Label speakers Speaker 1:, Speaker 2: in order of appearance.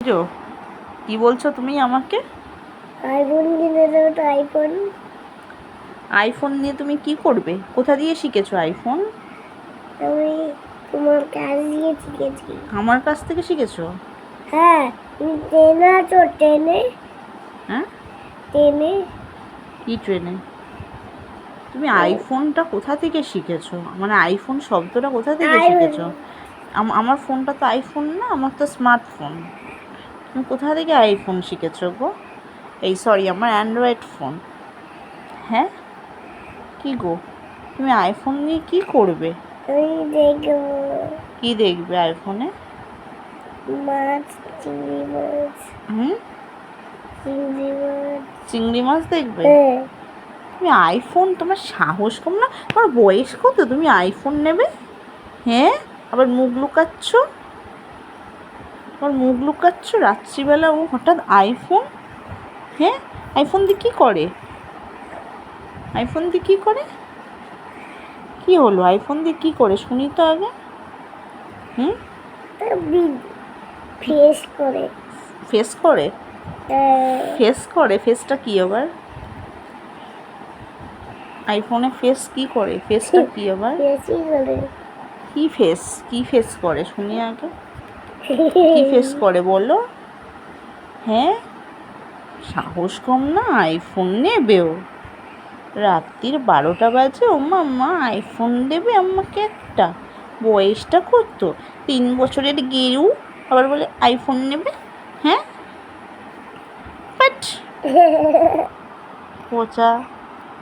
Speaker 1: যো কি বলছো তুমি আমাকে?
Speaker 2: আইফোন কিনে দেবো তো আইফোন
Speaker 1: আইফোন নিয়ে তুমি কি করবে? কোথা দিয়ে শিখেছো আইফোন
Speaker 2: আমি তোমার কাজ দিয়ে শিখেছি।
Speaker 1: আমার কাছ থেকে শিখেছো?
Speaker 2: হ্যাঁ তুমি ট্রেনে আছো ট্রেনে?
Speaker 1: হ্যাঁ?
Speaker 2: ট্রেনে?
Speaker 1: কি ট্রেনে? তুমি আইফোনটা কোথা থেকে শিখেছো? মানে আইফোন শব্দটা কোথা থেকে। শিখেছো? আমার ফোনটা তো আইফোন না আমার তো স্মার্টফোন তুমি কোথা থেকে আইফোন শিখেছো গো? এই সরি আমার অ্যান্ড্রয়েড ফোন হ্যাঁ? কি গো? তুমি আইফোন নিয়ে কি করবে? কি দেখবে আইফোনে
Speaker 2: চিংড়ি মাছ।
Speaker 1: হুম?
Speaker 2: চিংড়ি মাছ।
Speaker 1: চিংড়ি মাছ দেখবে?
Speaker 2: হ্যাঁ।
Speaker 1: তুমি আইফোন তোমার সাহস কম না? তোমার বয়স কত? তুমি আইফোন নেবে? হ্যাঁ? আবার মুখ লুকাচ্ছ? আবার মুখ লুকাচ্ছ রাত্রিবেলা ও হঠাৎ আইফোন হ্যাঁ? আইফোন দিয়ে কী করে? আইফোন দিয়ে কী করে? কি হলো? আইফোন দিয়ে কী করে? শুনি তো আগে। হুম?
Speaker 2: ফেস করে।
Speaker 1: ফেস করে? ফেস করে? ফেসটা কি আবার? আইফোনে ফেস কি করে? ফেসটা কি আবার? কি ফেস কি ফেস করে? শুনি আগে। কি ফেস করে বলো? হ্যাঁ? সাহস কম না আইফোন নেবেও রাত্রির বারোটা বাজে ও মা আইফোন দেবে আমাকে একটা। বয়সটা কত? তিন বছরের গেরু আবার বলে আইফোন নেবে? হ্যাঁ? বাট পচা।